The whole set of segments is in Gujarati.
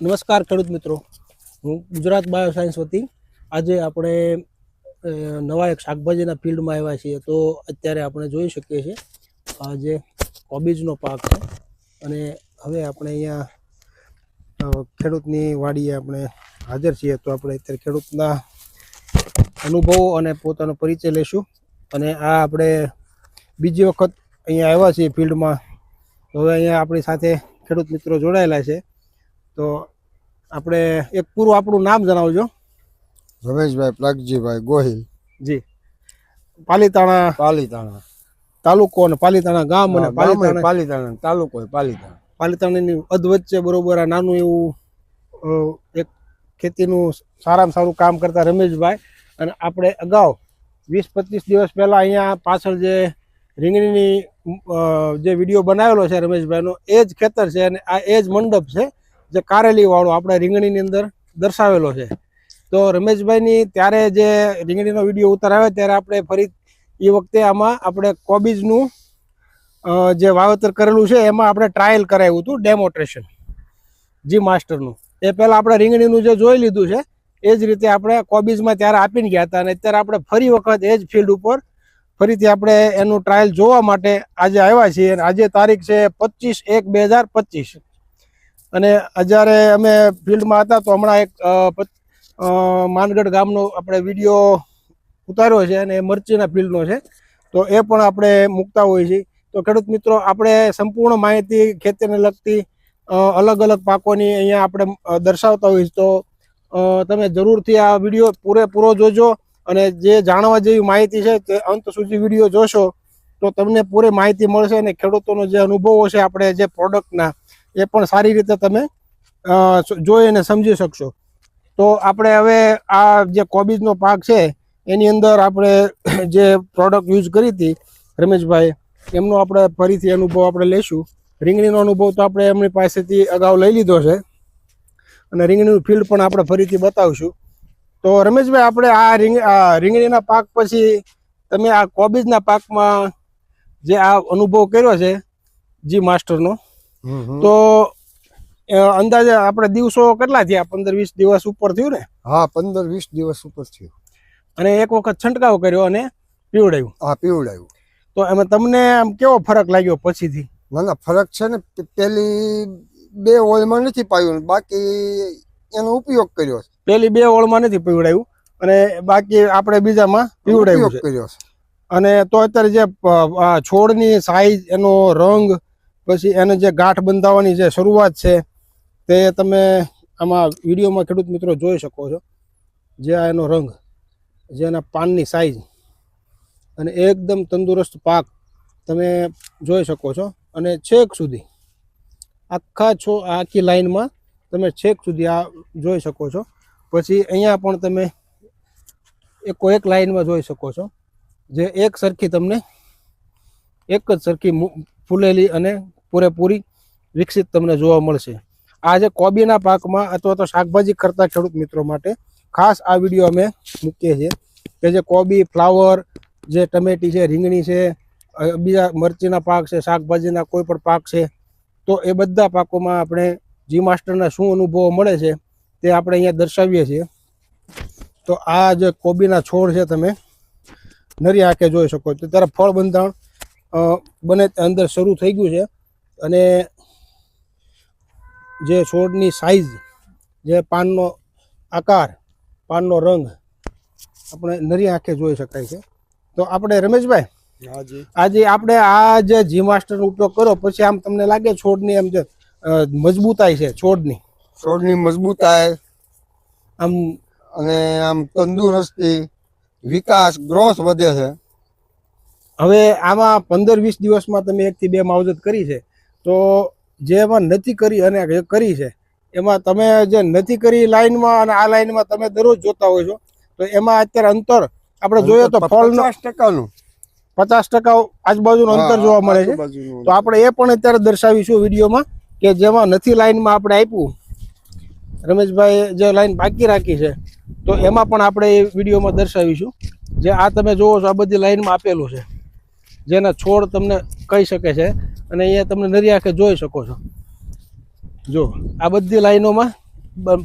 નમસ્કાર ખેડૂત મિત્રો. હું ગુજરાત બાયો સાયન્સ વતી. આજે આપણે નવા એક શાકભાજીના ફિલ્ડમાં આવ્યા છીએ. તો અત્યારે આપણે જોઈ શકીએ છીએ, આ જે કોબીજનો પાક છે. અને હવે આપણે અહીંયા ખેડૂતની વાડીએ આપણે હાજર છીએ. તો આપણે અત્યારે ખેડૂતના અનુભવો અને પોતાનો પરિચય લઈશું. અને આ આપણે બીજી વખત અહીંયા આવ્યા છીએ ફિલ્ડમાં. તો હવે અહીંયા આપણી સાથે ખેડૂત મિત્રો જોડાયેલા છે. તો આપણે એક પૂરું આપણું નામ જણાવજો. રમેશભાઈ પ્રાગજીભાઈ ગોહિલ. જી. પાલીતાણા પાલીતાણા. તાલુકો અને પાલીતાણા ગામ અને પાલીતાણા પાલીતાણા તાલુકો પાલીતાણા. પાલીતાણાની અધવચ્ચે બરોબર આ નાનું એવું એક ખેતીનું સારામાં સારું કામ કરતા રમેશભાઈ. અને આપણે અગાઉ વીસ પચીસ દિવસ પહેલાં અહીંયા પાછળ જે રીંગણીની જે વીડિયો બનાવેલો છે રમેશભાઈનો એ જ ખેતર છે અને આ એ જ મંડપ છે જે કારેલીવાળો આપણે રીંગણીની અંદર દર્શાવેલો છે. તો રમેશભાઈની ત્યારે જે રીંગણીનો વીડિયો ઉતારાવે ત્યારે આપણે ફરી એ વખતે આમાં આપણે કોબીજનું જે વાવેતર કરેલું છે એમાં આપણે ટ્રાયલ કરાવ્યું હતું ડેમોન્સ્ટ્રેશન જી માસ્ટરનું. એ પહેલાં આપણે રીંગણીનું જે જોઈ લીધું છે એ જ રીતે આપણે કોબીજમાં ત્યારે આપીને ગયા હતા અને અત્યારે આપણે ફરી વખત એ જ ફિલ્ડ ઉપર ફરીથી આપણે એનું ટ્રાયલ જોવા માટે આજે આવ્યા છીએ અને આજે તારીખ છે પચીસ એક બે હજાર પચીસ. અને જ્યારે અમે ફિલ્ડમાં હતા તો હમણાં એક માનગઢ ગામનો આપણે વીડિયો ઉતાર્યો છે અને મરચીના ફિલ્ડનો છે. તો એ પણ આપણે મૂકતા હોઈએ છીએ. તો ખેડૂત મિત્રો, આપણે સંપૂર્ણ માહિતી ખેતીને લગતી અલગ અલગ પાકોની અહીંયા આપણે દર્શાવતા હોઈએ તો તમે જરૂરથી આ વીડિયો પૂરેપૂરો જોજો. અને જે જાણવા જેવી માહિતી છે તે અંત સુધી વીડિયો જોશો તો તમને પૂરી માહિતી મળશે અને ખેડૂતોનો જે અનુભવો છે આપણે જે પ્રોડક્ટના, એ પણ સારી રીતે તમે જોઈ અને સમજી શકશો. તો આપણે હવે આ જે કોબીજનો પાક છે, એની અંદર આપણે જે પ્રોડક્ટ યુઝ કરી હતી, રમેશભાઈ, એમનો આપણે ફરીથી અનુભવ આપણે લઈશું રીંગણીનો અનુભવ તો આપણે એમની પાસેથી અગાઉ લઈ લીધો છે. અને રીંગણીનું ફિલ્ડ પણ આપણે ફરીથી બતાવશું. તો રમેશભાઈ આપણે આ રીંગ રીંગણીના પાક પછી તમે આ કોબીજના પાકમાં જે આ અનુભવ કર્યો છે જી માસ્ટરનો તો અંદાજે આપણે દિવસો કેટલા થયા? પંદર વીસ દિવસ ઉપર થયું ને? હા પંદર વીસ દિવસ ઉપર થયું. અને એક વખત છંટકાવ કર્યો અને પીવડાયું. હા પીવડાયું. તો એમાં તમને આમ કેવો ફરક લાગ્યો પછીથી? ના ના ફરક છે ને પેલી બે ઓઇલમાં નથી પાયું બાકી એનો ઉપયોગ કર્યો છે. પેલી બે ઓળમાં નથી પીવડાવ્યું અને બાકી આપણે બીજામાં પીવડાવ્યું કર્યો છે. અને તો અત્યારે જે છોડની સાઈઝ એનો રંગ પછી એને જે ગાંઠ બંધાવવાની જે શરૂઆત છે તે તમે આમાં વિડીયોમાં ખેડૂત મિત્રો જોઈ શકો છો. જે આ એનો રંગ જે એના પાનની સાઈઝ અને એકદમ તંદુરસ્ત પાક તમે જોઈ શકો છો. અને છેક સુધી આખા છો આખી લાઈનમાં તમે છેક સુધી આ જોઈ શકો છો. પછી અહીંયા પણ તમે એકો એક લાઈનમાં જોઈ શકો છો, જે એક સરખી તમને, એક જ સરખી ફૂલેલી અને પૂરેપૂરી વિકસિત તમને જોવા મળશે. આ જે કોબીના પાકમાં અથવા તો શાકભાજી કરતા ખેડૂત મિત્રો માટે ખાસ આ વીડિયો અમે મૂકીએ છીએ કે જે કોબી, ફ્લાવર, જે ટમેટી છે, રીંગણી છે બીજા મરચીના પાક છે, શાકભાજીના કોઈ પણ પાક છે, તો એ બધા પાકોમાં આપણે જી માસ્ટરના શું અનુભવો મળે છે તે આપણે અહીંયા દર્શાવીએ છીએ. તો આ જે કોબીના છોડ છે તમે નરી આંખે જોઈ શકો છો. ત્યારે ફળ બંધાણ બને તે અંદર શરૂ થઈ ગયું છે અને જે છોડની સાઈઝ જે પાનનો આકાર પાનનો રંગ આપણે નરી આંખે જોઈ શકાય છે. તો આપણે રમેશભાઈ આજે આપણે આ જે જી માસ્ટરનો ઉપયોગ કરો પછી આમ તમને લાગે છોડની આમ જે મજબૂતાઈ છે છોડની. છોડની મજબૂતાઈ. આમ અને આમ તંદુરસ્તી વિકાસ ગ્રોથ વધે છે. હવે આમાં પંદર વીસ દિવસમાં તમે એકથી બે માવજત કરી છે તો જે એમાં નથી કરી અને જે કરી છે એમાં તમે જે નથી કરી લાઈનમાં અને આ લાઈનમાં તમે દરરોજ જોતા હોય છો તો એમાં અત્યારે અંતર આપણે જોઈએ તો ફળ પચાસ ટકાનું. પચાસ ટકા આજુબાજુનું અંતર જોવા મળે છે. તો આપણે એ પણ અત્યારે દર્શાવીશું વિડીયોમાં કે જેમાં નથી લાઈનમાં આપણે આપ્યું. રમેશભાઈ જે લાઈન બાકી રાખી છે તો એમાં પણ આપણે એ વિડીયોમાં દર્શાવીશું જે આ તમે જોવો છો આ બધી લાઈનમાં આપેલું છે. જેના છોડ તમને કહી શકે છે અને અહીંયા તમને નરી આંખે જોઈ શકો છો. જો આ બધી લાઈનોમાં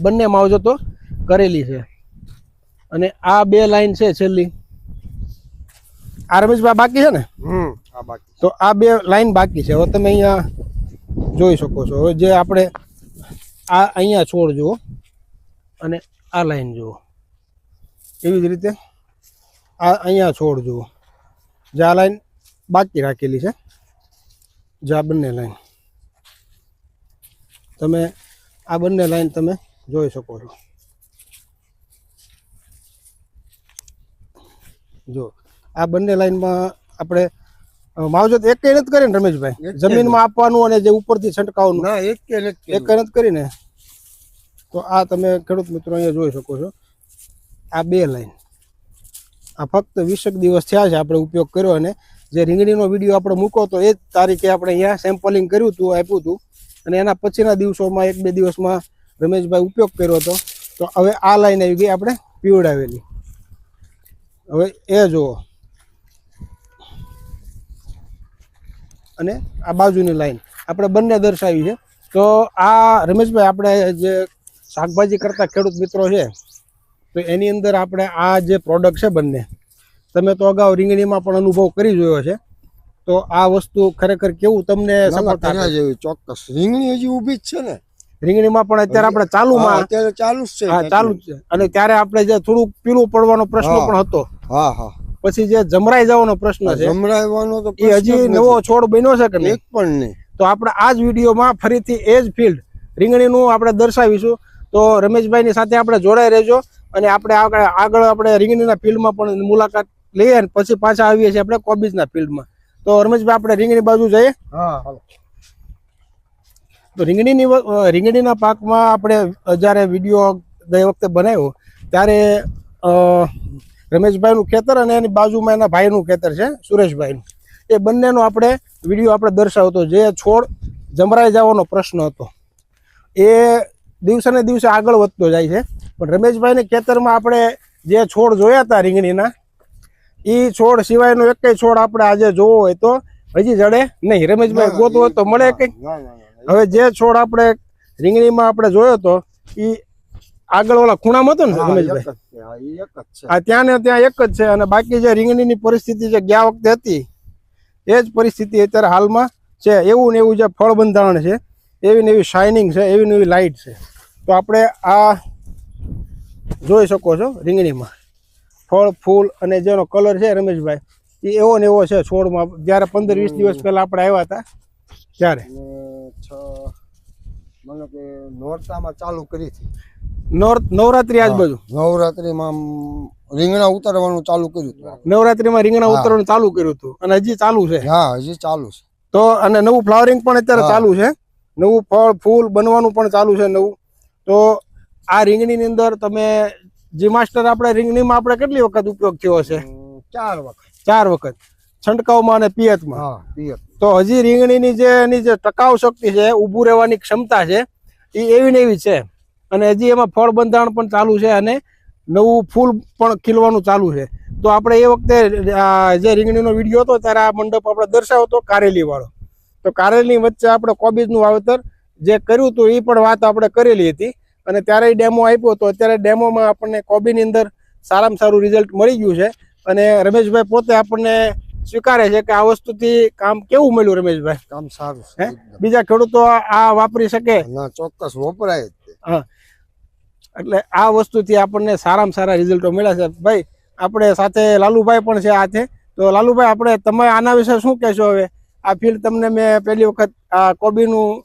બંને માવજતો કરેલી છે. અને આ બે લાઈન છે છેલ્લી. આ રમેશભાઈ બાકી છે ને? તો આ બે લાઈન બાકી છે. હવે તમે અહીંયા જોઈ શકો છો. હવે જે આપણે આ અહીંયા છોડ જુઓ અને આ લાઈન જુઓ. એવી જ રીતે આ અહીંયા છોડ જુઓ. જે આ લાઈન બાકી રાખેલી છે. જે આ બંને લાઈન. તમે આ બંને લાઈન તમે જોઈ શકો છો. જો આ બંને લાઈનમાં આપણે માવજત એક નથી કરીને રમેશભાઈ. જમીનમાં આપવાનું અને જે ઉપરથી છંટકાવનું. ના એક કઈ નથી એક નથી કરીને. તો આ તમે ખેડૂત મિત્રો અહીંયા જોઈ શકો છો. આ બે લાઈન. આ ફક્ત વીસેક દિવસ થયા છે આપણે ઉપયોગ કર્યો અને જે રીંગણીનો વીડિયો આપણે મૂકો તો એ જ તારીખે આપણે અહીંયા સેમ્પલિંગ કર્યું હતું આપ્યું હતું. અને એના પછીના દિવસોમાં એક બે દિવસમાં રમેશભાઈ ઉપયોગ કર્યો હતો. તો હવે આ લાઈન આવી ગઈ આપણે પીવડાવેલી. હવે એ જુઓ. અને આ બાજુની લાઈન આપણે બંને દર્શાવી છે. તો આ રમેશભાઈ આપણે જે શાકભાજી કરતા ખેડૂત મિત્રો છે તો એની અંદર આપણે આ જે પ્રોડક્ટ છે બંને તમે તો અગાઉ રીંગણીમાં પણ અનુભવ કરી જોયો છે. તો આ વસ્તુ ખરેખર કેવું તમને સફળતા જેવી ચોક્કસ. રીંગણી હજી ઊભી જ છે ને? રીંગણીમાં પણ અત્યારે આપણે ચાલુમાં અત્યારે ચાલુ જ છે હા ચાલુ જ છે. અને ત્યારે આપણે જે થોડુંક પીળું પડવાનો પ્રશ્ન પણ હતો. હા હા. પછી જે જમરાઈ જવાનો પ્રશ્ન છે જમરાવવાનો તો એ હજી નવો છોડ બન્યો છે કે નહીં? એક પણ નહીં. તો આપણે આ જ વિડીયોમાં ફરીથી એ જ ફિલ્ડ રીંગણીનું આપણે દર્શાવીશું. તો રમેશભાઈની સાથે આપણે જોડાઈ રહેજો અને આપણે આગળ આગળ આપણે રીંગણીના ફિલ્ડમાં પણ મુલાકાત લઈએ અને પછી પાછા આવીએ છીએ આપણે કોબીજના ફિલ્ડમાં. તો રમેશભાઈ આપણે રીંગણી બાજુ જઈએ. હા. તો રીંગણીની રીંગણીના પાકમાં આપણે જ્યારે વીડિયો ગઈ વખતે બનાવ્યો ત્યારે અ, રમેશભાઈનું ખેતર અને એની બાજુમાં એના ભાઈનું ખેતર છે સુરેશભાઈનું. એ બંનેનો આપણે વીડિયો આપણે દર્શાવતો જે છોડ જમરાઈ જવાનો પ્રશ્ન હતો. એ દિવસે ને દિવસે આગળ વધતો જાય છે. પણ રમેશભાઈને ખેતરમાં આપણે જે છોડ જોયા હતા રીંગણીના એ છોડ સિવાયનો એક છોડ આપણે આજે જોવો હોય તો હજી જડે નહીં. રમેશભાઈ ગોતવો હોય તો મળે કંઈક. હવે જે છોડ આપણે રીંગણીમાં આપણે જોયો તો એ આગળ ઓલા ખૂણામાં હતો ને રમેશભાઈ હા, ત્યાં ને ત્યાં એક જ છે અને બાકી જે રીંગણીની પરિસ્થિતિ જે ગયા વખતે હતી એ જ પરિસ્થિતિ અત્યારે હાલમાં છે. એવું ને એવું જે ફળ બંધારણ છે એવી ને એવી શાઇનિંગ છે એવી ને એવી લાઇટ છે. તો આપણે આ જોઈ શકો છો રીંગણીમાં. ફળ ફૂલ અને જેનો કલર છે રમેશભાઈ એ એવો ને એવો છે છોડમાં. જ્યારે પંદર વીસ દિવસ પહેલાં આપણે આવ્યા હતા ત્યારે. છ મને કે નોરતામાં ચાલુ કરી હતી. નવરાત્રી નવરાત્રી આજુબાજુ નવરાત્રીમાં રીંગણા ઉતારવાનું ચાલુ કર્યું હતું. નવરાત્રીમાં રીંગણા ઉતારવાનું ચાલુ કર્યું હતું. અને હજી ચાલુ છે. હા હજી ચાલુ છે. તો અને નવું ફ્લાવરિંગ પણ અત્યારે ચાલુ છે. નવું ફળ ફૂલ બનવાનું પણ ચાલુ છે નવું. તો આ રીંગણીની અંદર તમે જી માસ્ટર આપણે રીંગણીમાં આપણે કેટલી વખત ઉપયોગ થયો છે ચાર વખત. ચાર વખત. છંટકાવમાં અને પિયતમાં? હા પિયત. તો હજી રીંગણીની જે એની જે ટકાઉ શક્તિ છે, ઊભું રહેવાની ક્ષમતા છે, એ એવી ને એવી છે. અને હજી એમાં ફળ બંધારણ પણ ચાલુ છે અને નવું ફૂલ પણ ખીલવાનું ચાલુ છે. તો આપણે એ વખતે જે રીંગણીનો વીડિયો હતો, ત્યારે આ મંડપ આપણે દર્શાવ્યો હતો કારેલી તો કારેલીની વચ્ચે આપણે કોબીજનું વાવેતર જે કર્યું હતું એ પણ વાત આપણે કરેલી હતી. અને ત્યારે ડેમો આપ્યો હતો. અત્યારે ડેમોમાં આપણને કોબીની અંદર સારામાં સારું રિઝલ્ટ મળી ગયું છે. અને રમેશભાઈ પોતે આપણને સ્વીકારે છે કે આ વસ્તુથી કામ કેવું મળ્યું રમેશભાઈ? કામ સારું હે? છે બીજા ખેડૂતો આ વાપરી શકે? ના ચોક્કસ વપરાય હા. એટલે આ વસ્તુથી આપણને સારામાં સારા રિઝલ્ટો મળ્યા છે. ભાઈ આપણે સાથે લાલુભાઈ પણ છે હાથે તો લાલુભાઈ આપણે તમે આના વિશે શું કહેશો હવે? આ ફિલ્ડ તમને મેં પહેલી વખત આ કોબીનું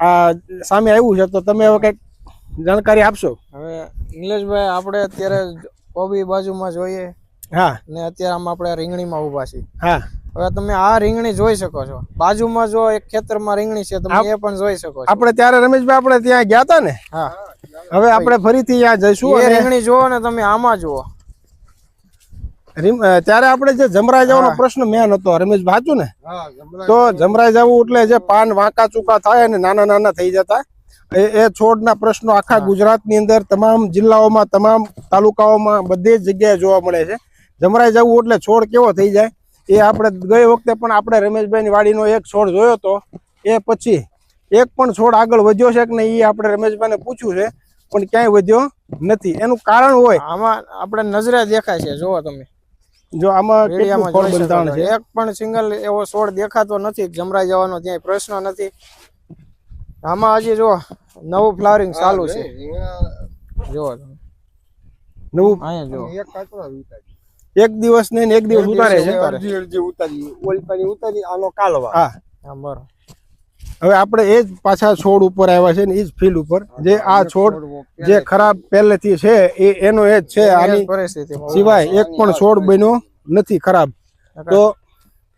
આ સામે આવ્યું છે તો તમે હવે કંઈક જાણકારી આપશો? હવે નિલેશભાઈ આપણે અત્યારે કોબી બાજુમાં જોઈએ. હા. ને અત્યારે આમ આપણે રીંગણીમાં ઊભા છીએ. હા. હવે તમે આ રીંગણી જોઈ શકો છો. બાજુમાં જો એક ખેતરમાં રીંગણી છે તમે એ પણ જોઈ શકો છો. આપણે ત્યારે રમેશભાઈ આપણે ત્યાં ગયા હતા ને? હા. હવે આપણે ફરીથી ત્યાં જઈશું એ રીંગણી જુઓ ને તમે આમાં જુઓ. ત્યારે આપણે જે જમરાઈ જવાનો પ્રશ્ન મેન હતો રમેશ ભાચું ને? તો જમરાય. જવું એટલે જે પાન વાંકા ચૂકા થાય અને નાના નાના થઈ જતા એ એ છોડના પ્રશ્નો આખા ગુજરાતની અંદર તમામ જિલ્લાઓમાં તમામ તાલુકાઓમાં બધી જ જગ્યાએ જોવા મળે છે. જમરાઈ જવું એટલે છોડ કેવો થઈ જાય? એ આપણે ગઈ વખતે પણ આપણે રમેશભાઈની વાડીનો એક છોડ જોયો હતો એ પછી એક પણ છોડ આગળ વધ્યો છે કે નહીં એ આપણે રમેશભાઈને પૂછ્યું છે પણ ક્યાંય વધ્યો નથી. એનું કારણ હોય. આમાં આપણે નજરે દેખાય છે જોવો તમે. જો આમાં બંધાણ છે. એક પણ સિંગલ એવો છોડ દેખાતો નથી જમરાઈ જવાનો ક્યાંય પ્રશ્ન નથી. આમાં હજી જો નવું ફ્લાવરિંગ ચાલુ છે. જોવો તમે. નવું અહીંયા જો એક કાચવા ઉતારી એક દિવસ ને એક દિવસ ઉતારે છે અડધી અડધી ઉતારી ઓલી પાણી ઉતારી આનો કાલવા. હા. હવે આપણે એ જ પાછા છોડ ઉપર આવ્યા છે ને એ જ ફિલ્ડ ઉપર. જે આ છોડ જે ખરાબ પહેલેથી છે એ એનો એ જ છે આની સિવાય એક પણ છોડ બન્યો નથી ખરાબ. તો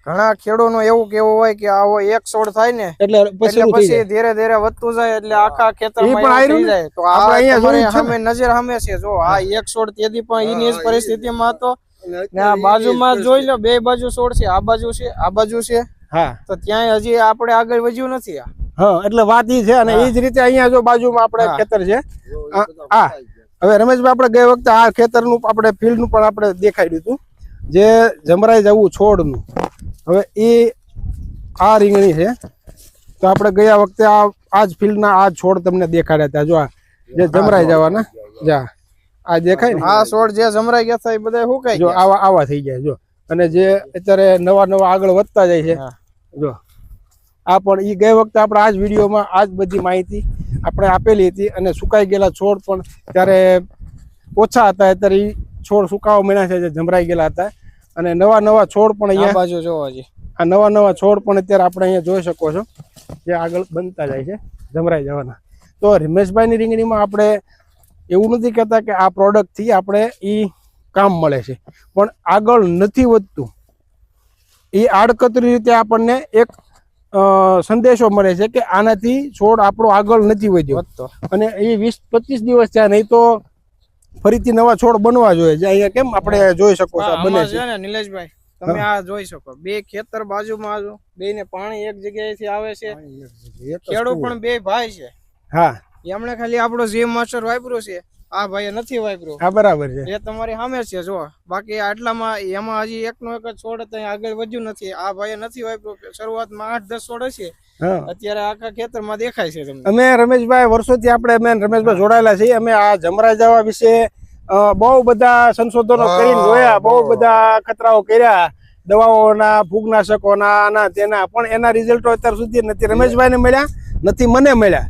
ઘણા ખેડૂતનું એવું કેવું હોય કે આવો એક છોડ થાય ને એટલે પછી પછી ધીરે ધીરે વધતું જાય એટલે આખા ખેતર. જાય. તો આપણે અહીંયા નજર સામે છે. જો આ એક છોડ તેથી પણ એની જ પરિસ્થિતિમાં હતો. ને આ બાજુમાં જોઈ લો બે બાજુ છોડ છે આ બાજુ છે આ બાજુ છે. હા. તો ત્યાં હજી આપણે આગળ વધ્યું નથી આ. હા એટલે વાત ઈ છે અને એ જ રીતે અહીંયા જો બાજુમાં આપણે ખેતર છે. આ આ. હવે રમેશભાઈ આપણે ગઈ વખતે આ ખેતરનું આપણે ફિલ્ડનું પણ આપણે દેખાડ્યું હતું. જે જમરાઈ જવું છોડનું. હવે એ આ રીંગણી છે. તો આપણે ગયા વખતે આ આ જ ફિલ્ડના આ છોડ તમને દેખાડ્યા હતા. જો આ જે જમરાઈ જવાના. જા. આ દેખાય ને આ છોડ જે જમરાઈ ગયા હતા એ બધા હુકાઈ જો આવા આવા થઈ જાય જો. અને જે અત્યારે નવા નવા આગળ વધતા જાય છે જો. આ પણ ઈ ગઈ વખતે આપણે આ જ વિડીયોમાં આ જ બધી માહિતી આપણે આપેલી હતી અને સુકાઈ ગયેલા છોડ પણ ત્યારે ઓછા હતા. અત્યારે ઈ છોડ સુકાવા મળ્યા છે જે જમરાઈ ગયેલા હતા. અને નવા નવા છોડ પણ અહીંયા બાજુ જોવા છે આ નવા નવા છોડ પણ અત્યારે આપણે અહીંયા જોઈ શકો છો. જે આગળ બનતા જાય છે જમરાઈ જવાના. તો રમેશભાઈની રીંગણીમાં આપણે એવું નથી કહેતા કે આ પ્રોડક્ટથી આપણે એ કામ મળે છે. પણ આગળ નથી વધતું. એ આડકતરી રીતે આપણને એક સંદેશો મળે છે કે આનાથી છોડ આપણો આગળ નથી વધ્યો. વધતો. અને એ વીસ પચીસ દિવસ થયા નહીં તો ફરીથી નવા છોડ બનવા જોઈએ. જે અહીંયા કેમ આપણે જોઈ શકો છો બને છે. નિલેશભાઈ તમે આ જોઈ શકો. બે ખેતર બાજુમાં બે ને પાણી એક જગ્યાએથી આવે છે. ખેડૂત પણ બે ભાઈ છે. હા. એમણે ખાલી આપણો જે માસ્ટર વાપર્યું છે આ ભાઈએ નથી વાપર્યું. હા બરાબર છે. એ તમારી સામે છે જો. બાકી આટલામાં એમાં હજી એકનો એક જ છોડ ત્યાં આગળ વધ્યું નથી. આ ભાઈએ નથી વાપર્યું. શરૂઆતમાં આઠ દસ છોડ હશે. હા. અત્યારે આખા ખેતરમાં દેખાય છે તમને. અમે રમેશભાઈ વર્ષોથી આપણે અમે રમેશભાઈ જોડાયેલા છીએ. અમે આ જમરા જવા વિશે બહુ બધા સંશોધનો કરીને જોયા બહુ બધા ખતરાઓ કર્યા. દવાઓના ફૂગનાશકોના આના તેના. પણ એના રિઝલ્ટો અત્યાર સુધી નથી રમેશભાઈને મળ્યા નથી મને મળ્યા.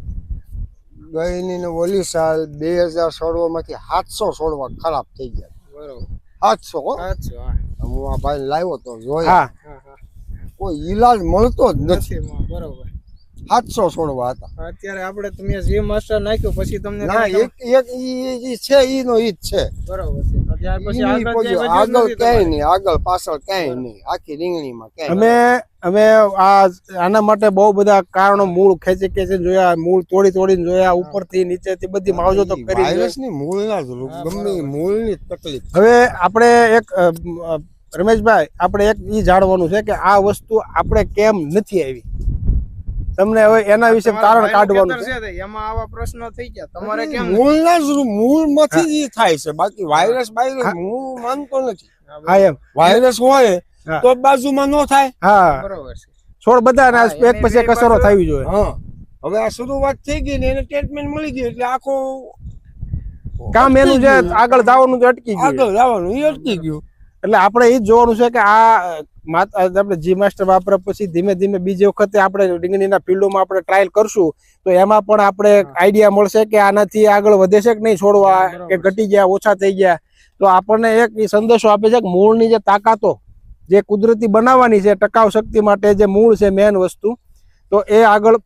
ગઈની ને ઓલી સાલ બે હજાર સોળમાંથી સાતસો છોડવા ખરાબ થઈ ગયા. બરોબર. સાતસો હો. આ ભાઈ લાવ્યો તો જોયા. હા. હા, હા. કોઈ ઈલાજ મળતો જ નથી. બરોબર. સાતસો સોળવા હતા. અત્યારે આપણે તમે જે માસ્ટર નાખ્યું પછી તમને ના એક એક ઈ ઈ છે ઈનો ઈ જ છે. બરોબર છે. ત્યાર પછી આગળ કોઈ ક્યાંય આગળ નથી ક્યાંય તમારે. નહીં આગળ પાછળ ક્યાંય નહીં. આખી રીંગણીમાં ક્યાંય અમે અમે આ આના માટે બહુ બધા કારણો મૂળ ખેંચી ખેંચી જોયા મૂળ તોડી તોડીને જોયા ઉપરથી નીચેથી બધી માવજતો કરી જોઈ. વાયરસની મૂળના જ રોગ ગમે ઈ મૂળની જ તકલીફ હવે આપણે એક અ, અ, રમેશભાઈ આપણે એક ઈ જાણવાનું છે કે આ વસ્તુ આપણે કેમ નથી આવી? તમને હવે એના વિશે તારણ કાઢવાનું છે. એમાં આવા પ્રશ્નો થઈ ગયા. તમારે કેમ મૂળના જ મૂળમાંથી જ થાય છે. બાકી વાયરસ બાયરસ હું. માનતો નથી. હા એમ. વાયરસ હોય તો બાજુમાં ન થાય. હા. બરોબર છે. છોડ બધા એક પછી એક અસરો થવી જોઈએ. હા. હવે આ શરૂઆત થઈ ગઈ ને એને ટ્રીટમેન્ટ મળી ગઈ એટલે આખો કામ એનું જે આગળ જવાનું જે અટકી ગયું. આગળ જવાનું એ અટકી ગયું. એટલે આપણે એ જ જોવાનું છે કે આ આપણે જી માસ્ટર વાપરા પછી ધીમે ધીમે બીજી વખતે આપણે રીંગણીના ફિલ્ડોમાં આપણે ટ્રાયલ કરશું. તો એમાં પણ આપણે આઈડિયા મળશે કે આનાથી આગળ વધે છે કે નહીં છોડવા કે ઘટી ગયા ઓછા થઈ ગયા. તો આપણને એક સંદેશો આપે છે કે મૂળની જે તાકાતો જે કુદરતી બનાવવાની છે ટકાવ શક્તિ માટે જે મૂળ છે મેન વસ્તુ તો એ આગળ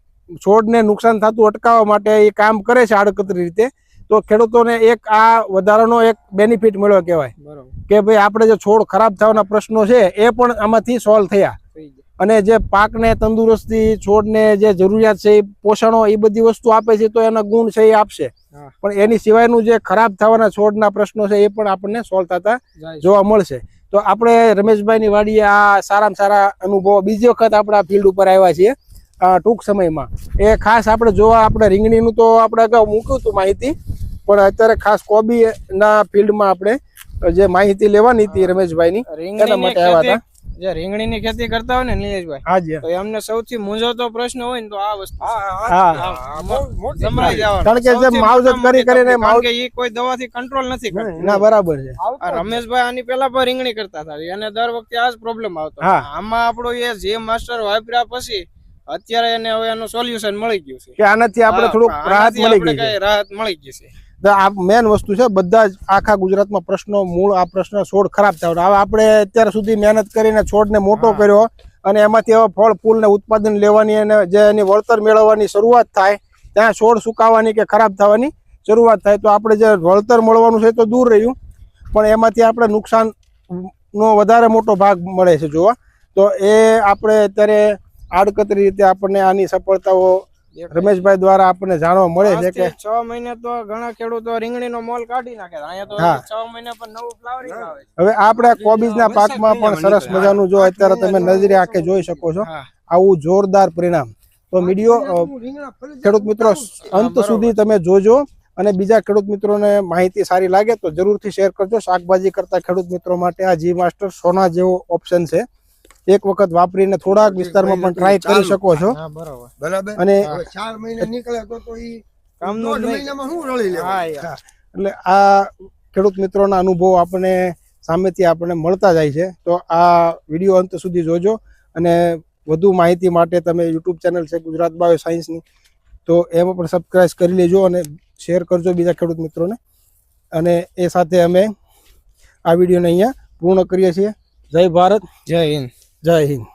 છોડને નુકસાન થતું અટકાવવા માટે એ કામ કરે છે આડકતરી રીતે. તો ખેડૂતોને એક આ વધારાનો એક બેનિફિટ મળ્યો કહેવાય. કે ભાઈ આપણે જે છોડ ખરાબ થવાના પ્રશ્નો છે એ પણ આમાંથી સોલ્વ થયા. અને જે પાકને તંદુરસ્તી છોડને જે જરૂરિયાત છે એ પોષણો એ બધી વસ્તુ આપે છે તો એના ગુણ છે એ આપશે. પણ એની સિવાયનું જે ખરાબ થવાના છોડના પ્રશ્નો છે એ પણ આપણને સોલ્વ થતા જોવા મળશે. તો આપણે રમેશભાઈની વાડીએ આ સારામાં સારા અનુભવો બીજી વખત આપણે આ ફિલ્ડ ઉપર આવ્યા છીએ. ટૂંક સમયમાં. એ ખાસ આપણે જોવા આપણે રીંગણીનું તો આપણે અગાઉ મૂક્યું હતું માહિતી પણ અત્યારે ખાસ કોબીના ફિલ્ડમાં આપણે જે માહિતી લેવાની હતી રમેશભાઈની એના રીંગણીની માટે આવ્યા હતા. ખેતી જે રીંગણીની ખેતી કરતા હોય ને નિલેશભાઈ હાજી તો એમને સૌથી મૂંઝવતો પ્રશ્ન હોય ને તો આ વસ્તુ. કારણ કે જે માવજત કરી કરીને કે ઈ કોઈ દવાથી કંટ્રોલ નથી કરતું. ના બરાબર છે. આ રમેશભાઈ આની પહેલા પણ રીંગણી કરતા હતા. એને દર વખતે આ જ પ્રોબ્લેમ આવતો હા. આમાં આપણો એ જે માસ્ટર વાપર્યા પછી અત્યારે એને હવે એનું સોલ્યુશન મળી ગયું છે. કે આનાથી આપણે થોડુંક રાહત મળી ગઈ છે. રાહત મળી ગઈ છે. આ મેન વસ્તુ છે બધા જ આખા ગુજરાતમાં પ્રશ્નો મૂળ આ પ્રશ્ન છોડ ખરાબ થયો હવે આપણે અત્યાર સુધી મહેનત કરીને છોડને મોટો કર્યો અને એમાંથી હવે ફળ ફૂલને ઉત્પાદન લેવાની અને જે એની વળતર મેળવવાની શરૂઆત થાય ત્યાં છોડ સુકાવાની કે ખરાબ થવાની શરૂઆત થાય. તો આપણે જે વળતર મળવાનું છે તો દૂર રહ્યું. પણ એમાંથી આપણે નુકસાનનો વધારે મોટો ભાગ મળે છે જોવા. તો એ આપણે અત્યારે આડકતરી રીતે આપણને આની સફળતાઓ રમેશભાઈ દ્વારા આપણને જાણવા મળે છે કે છ મહિને તો ઘણા ખેડૂતો રીંગણીનો મોલ કાઢી નાખે અહીંયા તો છ મહિને પણ નવું ફ્લાવરિંગ આવે. હવે આપણે કોબીજના પાકમાં પણ સરસ મજાનું જો અત્યારે તમે નજરે આંખે જોઈ શકો છો. આવું જોરદાર પરિણામ. તો વીડિયો ખેડૂત મિત્રો અંત સુધી તમે જોજો અને બીજા ખેડૂત મિત્રોને માહિતી સારી લાગે તો જરૂરથી શેર કરજો. શાકભાજી કરતા ખેડૂત મિત્રો માટે આ જી માસ્ટર સોના જેવો ઓપ્શન છે. એક વખત વાપરીને થોડાક વિસ્તારમાં પણ ટ્રાય કરી શકો છો. બરાબર. અને ચાર મહિના નીકળે તો. એટલે આ ખેડૂત મિત્રોના અનુભવ આપણને સામેથી આપણને મળતા જાય છે. તો આ વીડિયો અંત સુધી જોજો અને વધુ માહિતી માટે તમે યુટ્યુબ ચેનલ છે ગુજરાત બાયો સાયન્સની તો એમાં પણ સબસ્ક્રાઈબ કરી લેજો અને શેર કરજો બીજા ખેડૂત મિત્રોને. અને એ સાથે અમે આ વિડીયોને અહીંયા પૂર્ણ કરીએ છીએ. જય ભારત. જય હિન્દ. જય હિન્દ.